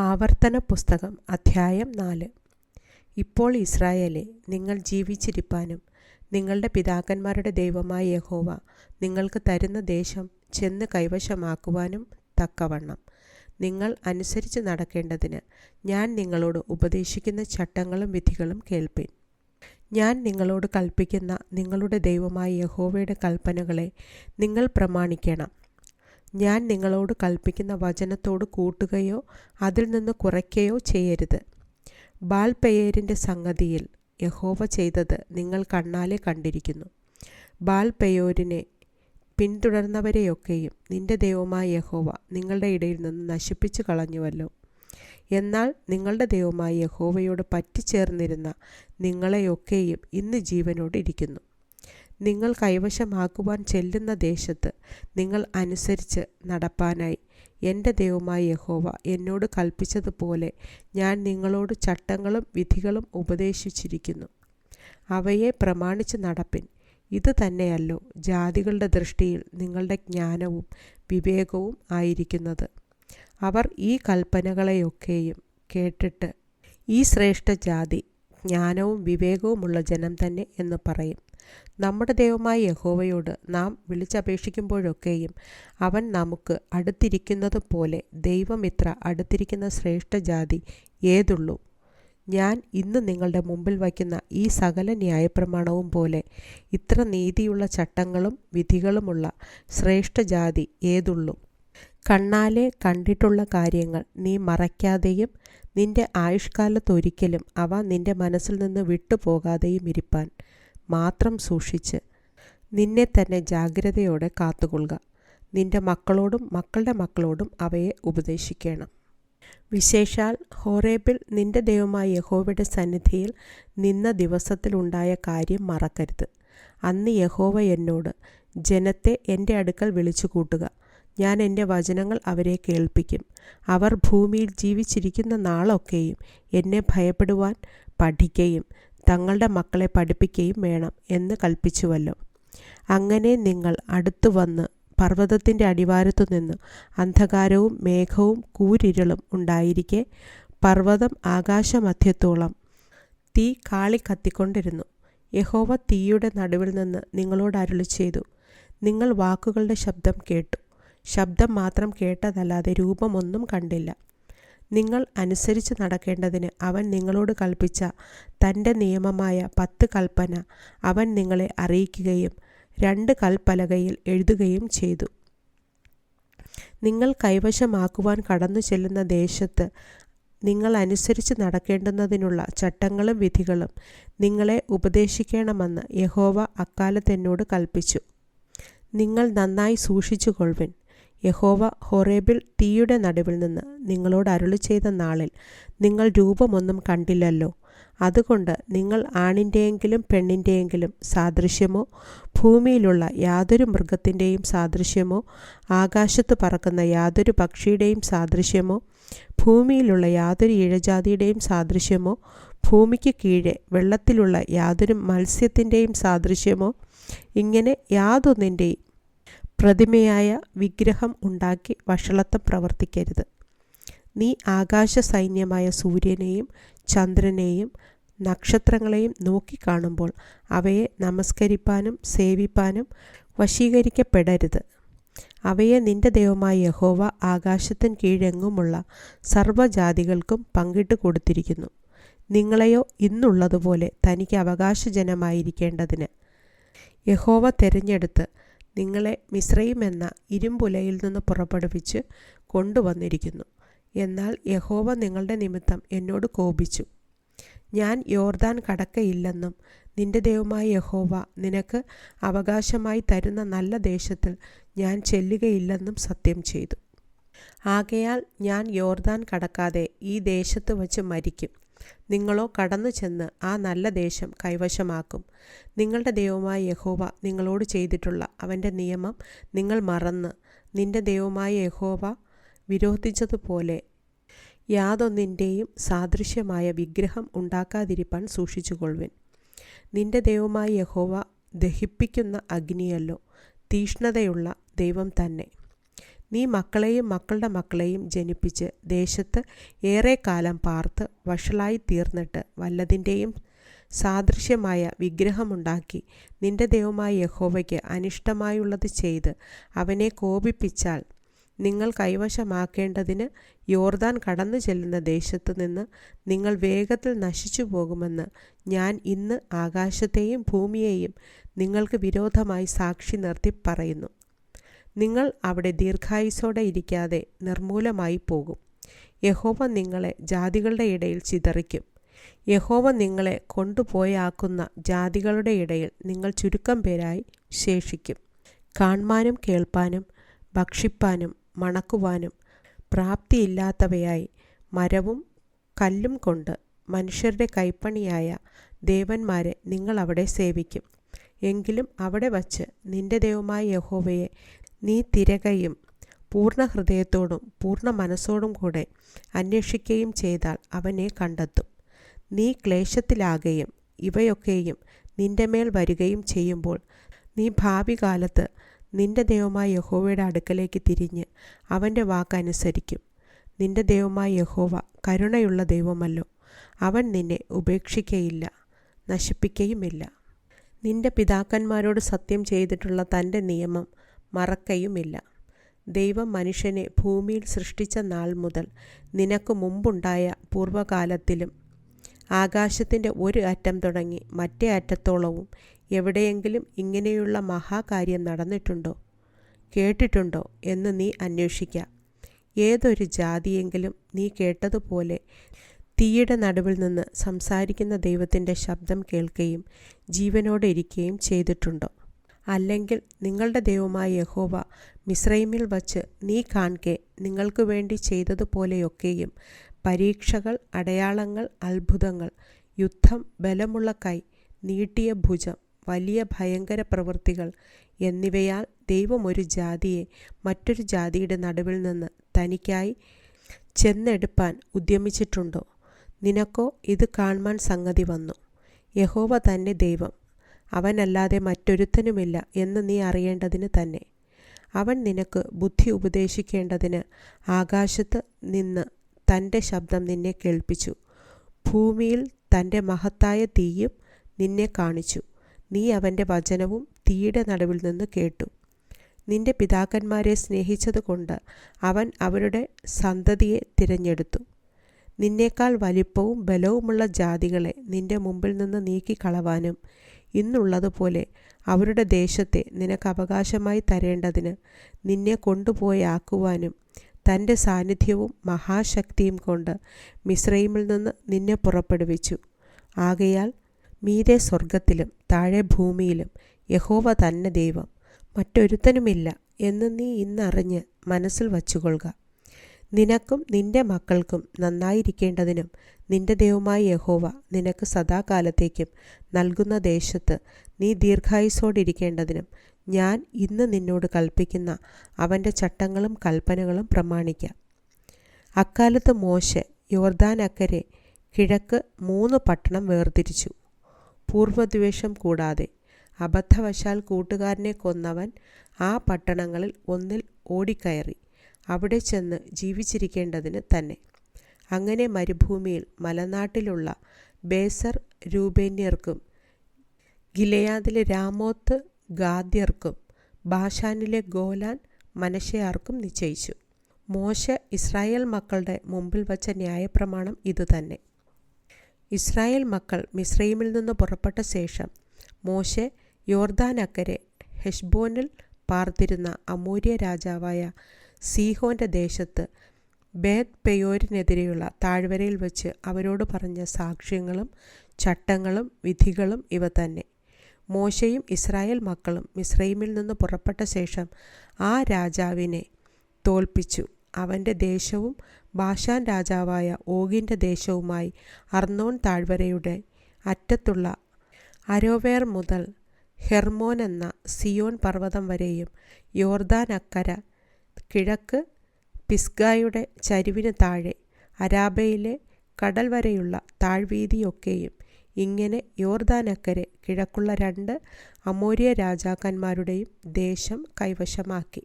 ആവർത്തന പുസ്തകം അധ്യായം നാല്. ഇപ്പോൾ ഇസ്രായേലെ നിങ്ങൾ ജീവിച്ചിരിപ്പാനും നിങ്ങളുടെ പിതാക്കന്മാരുടെ ദൈവമായ യഹോവ നിങ്ങൾക്ക് തരുന്ന ദേശം ചെന്ന് കൈവശമാക്കുവാനും തക്കവണ്ണം. നിങ്ങൾ അനുസരിച്ച് നടക്കേണ്ടതിന് ഞാൻ നിങ്ങളോട് ഉപദേശിക്കുന്ന ചട്ടങ്ങളും വിധികളും കേൾപ്പിൻ. ഞാൻ നിങ്ങളോട് കൽപ്പിക്കുന്ന നിങ്ങളുടെ ദൈവമായ യഹോവയുടെ കൽപ്പനകളെ നിങ്ങൾ പ്രമാണിക്കണം. ഞാൻ നിങ്ങളോട് കൽപ്പിക്കുന്ന വചനത്തോട് കൂട്ടുകയോ അതിൽ നിന്ന് കുറയ്ക്കുകയോ ചെയ്യരുത്. ബാൽപെയേരിന്റെ സംഗതിയിൽ യഹോവ ചെയ്തത് നിങ്ങൾ കണ്ണാലെ കണ്ടിരിക്കുന്നു. ബാൽപെയോരിനെ പിന്തുടർന്നവരെയൊക്കെയും നിന്റെ ദൈവമായ യഹോവ നിങ്ങളുടെ ഇടയിൽ നിന്ന് നശിപ്പിച്ചു കളഞ്ഞുവല്ലോ. എന്നാൽ നിങ്ങളുടെ ദൈവമായ യഹോവയോട് പറ്റിച്ചേർന്നിരുന്ന നിങ്ങളെയൊക്കെയും ഇന്ന് ജീവനോട് ഇരിക്കുന്നു. നിങ്ങൾ കൈവശമാക്കുവാൻ ചെല്ലുന്ന ദേശത്ത് നിങ്ങൾ അനുസരിച്ച് നടപ്പാനായി. എന്റെ ദൈവമായ യഹോവ എന്നോട് കൽപ്പിച്ചതുപോലെ ഞാൻ നിങ്ങളോട് ചട്ടങ്ങളും വിധികളും ഉപദേശിച്ചിരിക്കുന്നു. അവയെ പ്രമാണിച്ച് നടപ്പിൻ. ഇത് തന്നെയല്ലോ ജാതികളുടെ ദൃഷ്ടിയിൽ നിങ്ങളുടെ ജ്ഞാനവും വിവേകവും ആയിരിക്കുന്നത്. അവർ ഈ കൽപ്പനകളെയൊക്കെയും കേട്ടിട്ട് ഈ ശ്രേഷ്ഠ ജാതി ജ്ഞാനവും വിവേകവുമുള്ള ജനം തന്നെ എന്ന് പറയും. നമ്മുടെ ദൈവമായ യഹോവയോട് നാം വിളിച്ചപേക്ഷിക്കുമ്പോഴൊക്കെയും അവൻ നമുക്ക് അടുത്തിരിക്കുന്നത് പോലെ ദൈവമിത്ര അടുത്തിരിക്കുന്ന ശ്രേഷ്ഠ ജാതി ഏതുള്ളൂ. ഞാൻ ഇന്ന് നിങ്ങളുടെ മുമ്പിൽ വയ്ക്കുന്ന ഈ സകല ന്യായപ്രമാണവും പോലെ ഇത്ര നീതിയുള്ള ചട്ടങ്ങളും വിധികളുമുള്ള ശ്രേഷ്ഠ ജാതി ഏതുള്ളൂ? കണ്ണാലെ കണ്ടിട്ടുള്ള കാര്യങ്ങൾ നീ മറയ്ക്കാതെയും നിന്റെ ആയുഷ്കാലത്തൊരിക്കലും അവ നിന്റെ മനസ്സിൽ നിന്ന് വിട്ടുപോകാതെയും ഇരിപ്പാൻ മാത്രം സൂക്ഷിച്ച് നിന്നെ തന്നെ ജാഗ്രതയോടെ കാത്തുകൊള്ളുക. നിന്റെ മക്കളോടും മക്കളുടെ മക്കളോടും അവയെ ഉപദേശിക്കണം. വിശേഷാൽ ഹോറേബിൽ നിന്റെ ദൈവമായ യഹോവയുടെ സന്നിധിയിൽ നിന്ന ദിവസത്തിലുണ്ടായ കാര്യം മറക്കരുത്. അന്ന് യഹോവ എന്നോട് ജനത്തെ എന്റെ അടുക്കൽ വിളിച്ചു കൂട്ടുക ഞാൻ എന്റെ വചനങ്ങൾ അവരെ കേൾപ്പിക്കും. അവർ ഭൂമിയിൽ ജീവിച്ചിരിക്കുന്ന നാളൊക്കെയും എന്നെ ഭയപ്പെടുവാൻ പഠിക്കുകയും തങ്ങളുടെ മക്കളെ പഠിപ്പിക്കുകയും വേണം എന്ന് കൽപ്പിച്ചുവല്ലോ. അങ്ങനെ നിങ്ങൾ അടുത്തു വന്ന് പർവതത്തിന്റെ അടിവാരത്തു നിന്ന് അന്ധകാരവും മേഘവും കൂരിരളും ഉണ്ടായിരിക്കെ പർവതം ആകാശമധ്യത്തോളം തീ കാളി കത്തിക്കൊണ്ടിരുന്നു. യഹോവ തീയുടെ നടുവിൽ നിന്ന് നിങ്ങളോട് അരുളി ചെയ്തു നിങ്ങൾ വാക്കുകളുടെ ശബ്ദം കേട്ടു. ശബ്ദം മാത്രം കേട്ടതല്ലാതെ രൂപമൊന്നും കണ്ടില്ല. നിങ്ങൾ അനുസരിച്ച് നടക്കേണ്ടതിന് അവൻ നിങ്ങളോട് കൽപ്പിച്ച തന്റെ നിയമമായ പത്ത് കൽപ്പന അവൻ നിങ്ങളെ അറിയിക്കുകയും രണ്ട് കൽപ്പലകയിൽ എഴുതുകയും ചെയ്തു. നിങ്ങൾ കൈവശമാക്കുവാൻ കടന്നു ചെല്ലുന്ന ദേശത്ത് നിങ്ങൾ അനുസരിച്ച് നടക്കേണ്ടുന്നതിനുള്ള ചട്ടങ്ങളും വിധികളും നിങ്ങളെ ഉപദേശിക്കണമെന്ന് യഹോവ അക്കാലത്തെന്നോട് കൽപ്പിച്ചു. നിങ്ങൾ നന്നായി സൂക്ഷിച്ചു കൊള്ളുവിൻ യഹോവ ഹൊറേബിൽ തീയുടെ നടുവിൽ നിന്ന് നിങ്ങളോട് അരുളി ചെയ്ത നാളിൽ നിങ്ങൾ രൂപമൊന്നും കണ്ടില്ലല്ലോ. അതുകൊണ്ട് നിങ്ങൾ ആണിന്റെയെങ്കിലും പെണ്ണിന്റെയെങ്കിലും സാദൃശ്യമോ ഭൂമിയിലുള്ള യാതൊരു മൃഗത്തിന്റെയും സാദൃശ്യമോ ആകാശത്ത് പറക്കുന്ന യാതൊരു പക്ഷിയുടെയും സാദൃശ്യമോ ഭൂമിയിലുള്ള യാതൊരു ഇഴജാതിയുടെയും സാദൃശ്യമോ ഭൂമിക്ക് കീഴെ വെള്ളത്തിലുള്ള യാതൊരു മത്സ്യത്തിന്റെയും സാദൃശ്യമോ ഇങ്ങനെ യാതൊന്നിന്റെയും പ്രതിമയായ വിഗ്രഹം ഉണ്ടാക്കി വഷളത്വം പ്രവർത്തിക്കരുത്. നീ ആകാശ സൈന്യമായ സൂര്യനെയും ചന്ദ്രനെയും നക്ഷത്രങ്ങളെയും നോക്കിക്കാണുമ്പോൾ അവയെ നമസ്കരിപ്പാനും സേവിപ്പാനും വശീകരിക്കപ്പെടരുത്. അവയെ നിന്റെ ദൈവമായ യഹോവ ആകാശത്തിന് കീഴെങ്ങുമുള്ള സർവജാതികൾക്കും പങ്കിട്ട് കൊടുത്തിരിക്കുന്നു. നിങ്ങളെയോ ഇന്നുള്ളതുപോലെ തനിക്ക് അവകാശജനമായിരിക്കേണ്ടതിന്. യഹോവ തിരഞ്ഞെടുത്ത് നിങ്ങളെ മിശ്രയും എന്ന ഇരുമ്പുലയിൽ നിന്ന് പുറപ്പെടുവിച്ച് കൊണ്ടുവന്നിരിക്കുന്നു. എന്നാൽ യഹോവ നിങ്ങളുടെ നിമിത്തം എന്നോട് കോപിച്ചു. ഞാൻ യോർദാൻ കടക്കയില്ലെന്നും നിന്റെ ദൈവമായ യഹോവ നിനക്ക് അവകാശമായി തരുന്ന നല്ല ദേശത്തിൽ ഞാൻ ചെല്ലുകയില്ലെന്നും സത്യം ചെയ്തു. ആകയാൽ ഞാൻ യോർദാൻ കടക്കാതെ ഈ ദേശത്ത് വച്ച് മരിക്കും. നിങ്ങളോ കടന്നു ചെന്ന് ആ നല്ല ദേശം കൈവശമാക്കും. നിങ്ങളുടെ ദൈവമായ യഹോവ നിങ്ങളോട് ചെയ്തിട്ടുള്ള അവന്റെ നിയമം നിങ്ങൾ മറന്ന്. നിന്റെ ദൈവമായ യഹോവ വിരോധിച്ചതുപോലെ യാതൊന്നിന്റെയും സാദൃശ്യമായ വിഗ്രഹം ഉണ്ടാക്കാതിരിപ്പാൻ സൂക്ഷിച്ചുകൊള്ളുവിൻ. നിന്റെ ദൈവമായ യഹോവ ദഹിപ്പിക്കുന്ന അഗ്നിയല്ലോ തീഷ്ണതയുള്ള ദൈവം തന്നെ. നീ മക്കളെയും മക്കളുടെ മക്കളെയും ജനിപ്പിച്ച് ദേശത്ത് കാലം പാർത്ത് വഷളായി തീർന്നിട്ട് വല്ലതിന്റെയും സാദൃശ്യമായ വിഗ്രഹമുണ്ടാക്കി നിന്റെ ദൈവമായ യഹോവയ്ക്ക് അനിഷ്ടമായുള്ളത് ചെയ്ത് അവനെ കോപിപ്പിച്ചാൽ നിങ്ങൾ കൈവശമാക്കേണ്ടതിന് യോർദാൻ കടന്നു ചെല്ലുന്ന ദേശത്തു നിന്ന് നിങ്ങൾ വേഗത്തിൽ നശിച്ചു പോകുമെന്ന് ഞാൻ ഇന്ന് ആകാശത്തെയും ഭൂമിയെയും നിങ്ങൾക്ക് വിരോധമായി സാക്ഷി നിർത്തി പറയുന്നു. നിങ്ങൾ അവിടെ ദീർഘായുസോടെ ഇരിക്കാതെ നിർമൂലമായി പോകും. യഹോവ നിങ്ങളെ ജാതികളുടെ ഇടയിൽ ചിതറിക്കും. യഹോവ നിങ്ങളെ കൊണ്ടുപോയാക്കുന്ന ജാതികളുടെ ഇടയിൽ നിങ്ങൾ ചുരുക്കം പേരായി ശേഷിക്കും. കാണുവാനും കേൾപ്പാനും ഭക്ഷിപ്പാനും മണക്കുവാനും പ്രാപ്തിയില്ലാത്തവയായി മരവും കല്ലും കൊണ്ട് മനുഷ്യരുടെ കൈപ്പണിയായ ദേവന്മാരെ നിങ്ങൾ അവിടെ സേവിക്കും. എങ്കിലും അവിടെ വച്ച് നിന്റെ ദൈവമായ യഹോവയെ നീ തിരകയും പൂർണ ഹൃദയത്തോടും പൂർണ മനസ്സോടും കൂടെ അന്വേഷിക്കുകയും ചെയ്താൽ അവനെ കണ്ടെത്തും. നീ ക്ലേശത്തിലാകുകയും ഇവയൊക്കെയും നിന്റെ മേൽ വരികയും ചെയ്യുമ്പോൾ നീ ഭാവി കാലത്ത് നിന്റെ ദൈവമായ യഹോവയുടെ അടുക്കലേക്ക് തിരിഞ്ഞ് അവന്റെ വാക്കനുസരിക്കും നിന്റെ ദൈവമായ യഹോവ കരുണയുള്ള ദൈവമല്ലോ. അവൻ നിന്നെ ഉപേക്ഷിക്കുകയില്ല നശിപ്പിക്കുകയുമില്ല നിന്റെ പിതാക്കന്മാരോട് സത്യം ചെയ്തിട്ടുള്ള തന്റെ നിയമം മറക്കയുമില്ല. ദൈവം മനുഷ്യനെ ഭൂമിയിൽ സൃഷ്ടിച്ച നാൾ മുതൽ നിനക്ക് മുമ്പുണ്ടായ പൂർവകാലത്തിലും ആകാശത്തിന്റെ ഒരു അറ്റം തുടങ്ങി മറ്റേ അറ്റത്തോളവും എവിടെയെങ്കിലും ഇങ്ങനെയുള്ള മഹാകാര്യം നടന്നിട്ടുണ്ടോ? കേട്ടിട്ടുണ്ടോ? എന്ന് നീ അന്വേഷിക്കാം. ഏതൊരു ജാതിയെങ്കിലും നീ കേട്ടതുപോലെ തീയുടെ നടുവിൽ നിന്ന് സംസാരിക്കുന്ന ദൈവത്തിന്റെ ശബ്ദം കേൾക്കുകയും ജീവനോടെ ഇരിക്കുകയും ചെയ്തിട്ടുണ്ടോ? അല്ലെങ്കിൽ നിങ്ങളുടെ ദൈവമായ യഹോവ മിസ്രൈമിൽ വച്ച് നീ കാൺകെ നിങ്ങൾക്ക് വേണ്ടി ചെയ്തതുപോലെയൊക്കെയും. പരീക്ഷകൾ അടയാളങ്ങൾ അത്ഭുതങ്ങൾ യുദ്ധം ബലമുള്ള കൈ നീട്ടിയ ഭുജം വലിയ ഭയങ്കര പ്രവൃത്തികൾ എന്നിവയാൽ ദൈവം ഒരു ജാതിയെ മറ്റൊരു ജാതിയുടെ നടുവിൽ നിന്ന് തനിക്കായി ചെന്നെടുപ്പാൻ ഉദ്യമിച്ചിട്ടുണ്ടോ? നിനക്കോ ഇത് കാണുവാൻ സംഗതി വന്നു. യഹോവ തന്നെ ദൈവം അവനല്ലാതെ മറ്റൊരുത്തനുമില്ല എന്ന് നീ അറിയേണ്ടതിന് തന്നെ. അവൻ നിനക്ക് ബുദ്ധി ഉപദേശിക്കേണ്ടതിന് ആകാശത്ത് നിന്ന് തന്റെ ശബ്ദം നിന്നെ കേൾപ്പിച്ചു. ഭൂമിയിൽ തന്റെ മഹത്തായ തീയും നിന്നെ കാണിച്ചു. നീ അവന്റെ വചനവും തീയുടെ നടുവിൽ നിന്ന് കേട്ടു. നിന്റെ പിതാക്കന്മാരെ സ്നേഹിച്ചതുകൊണ്ട് അവൻ അവരുടെ സന്തതിയെ തിരഞ്ഞെടുത്തു. നിന്നേക്കാൾ വലിപ്പവും ബലവുമുള്ള ജാതികളെ നിന്റെ മുമ്പിൽ നിന്ന് നീക്കിക്കളവാനും ഇന്നുള്ളതുപോലെ അവരുടെ ദേശത്തെ നിനക്ക് അവകാശമായി തരേണ്ടതിന് നിന്നെ കൊണ്ടുപോയാക്കുവാനും തന്റെ സാന്നിധ്യവും മഹാശക്തിയും കൊണ്ട് മിശ്രയിമിൽ നിന്ന് നിന്നെ പുറപ്പെടുവിച്ചു. ആകയാൽ മീരെ സ്വർഗത്തിലും താഴെ ഭൂമിയിലും യഹോവ തന്നെ ദൈവം. മറ്റൊരുത്തനുമില്ല എന്ന് നീ ഇന്നറിഞ്ഞ് മനസ്സിൽ വച്ചുകൊള്ളുക. നിനക്കും നിന്റെ മക്കൾക്കും നന്നായിരിക്കേണ്ടതിനും നിന്റെ ദൈവമായ യഹോവ നിനക്ക് സദാകാലത്തേക്കും നൽകുന്ന ദേശത്ത് നീ ദീർഘായുസോടിരിക്കേണ്ടതിനും ഞാൻ ഇന്ന് നിന്നോട് കൽപ്പിക്കുന്ന അവന്റെ ചട്ടങ്ങളും കൽപ്പനകളും പ്രമാണിക്കാം. അക്കാലത്ത് മോശ യോർദാൻ അക്കരെ കിഴക്ക് മൂന്ന് പട്ടണം വേർതിരിച്ചു. പൂർവദ്വേഷം കൂടാതെ അബദ്ധവശാൽ കൂട്ടുകാരനെ കൊന്നവൻ ആ പട്ടണങ്ങളിൽ ഒന്നിൽ ഓടിക്കയറി. അവിടെ ചെന്ന് ജീവിച്ചിരിക്കേണ്ടതിന് തന്നെ. അങ്ങനെ മരുഭൂമിയിൽ മലനാട്ടിലുള്ള ബേസർ രൂപേന്യർക്കും ഗിലയാദിലെ രാമോത്ത് ഗാദ്യർക്കും ബാഷാനിലെ ഗോലാൻ മനശയാർക്കും നിശ്ചയിച്ചു. മോശ ഇസ്രായേൽ മക്കളുടെ മുമ്പിൽ വച്ച ന്യായപ്രമാണം ഇതുതന്നെ ഇസ്രായേൽ മക്കൾ മിസ്രൈമിൽ നിന്ന് പുറപ്പെട്ട ശേഷം മോശെ യോർദാനക്കരെ ഹെഷ്ബോനിൽ പാർത്തിരുന്ന അമൂര്യ രാജാവായ സീഹോന്റെ ദേശത്ത് ബേത് പെയോരിനെതിരെയുള്ള താഴ്വരയിൽ വച്ച് അവരോട് പറഞ്ഞ സാക്ഷ്യങ്ങളും ചട്ടങ്ങളും വിധികളും ഇവ തന്നെ. മോശയും ഇസ്രായേൽ മക്കളും മിസ്രൈമിൽ നിന്ന് പുറപ്പെട്ട ശേഷം ആ രാജാവിനെ തോൽപ്പിച്ചു. അവന്റെ ദേശവും ബാഷാൻ രാജാവായ ഓഗിന്റെ ദേശവുമായി അർണോൺ താഴ്വരയുടെ അറ്റത്തുള്ള അരോവേർ മുതൽ ഹെർമോൻ എന്ന സിയോൻ പർവതം വരെയും യോർദാൻ അക്കര കിഴക്ക് പിസ്ഗായുടെ ചരിവിന് താഴെ അരാബയിലെ കടൽ വരെയുള്ള താഴ്വീതിയൊക്കെയും ഇങ്ങനെ യോർദാനക്കരെ കിഴക്കുള്ള രണ്ട് അമോരിയ രാജാക്കന്മാരുടെയും ദേശം കൈവശമാക്കി.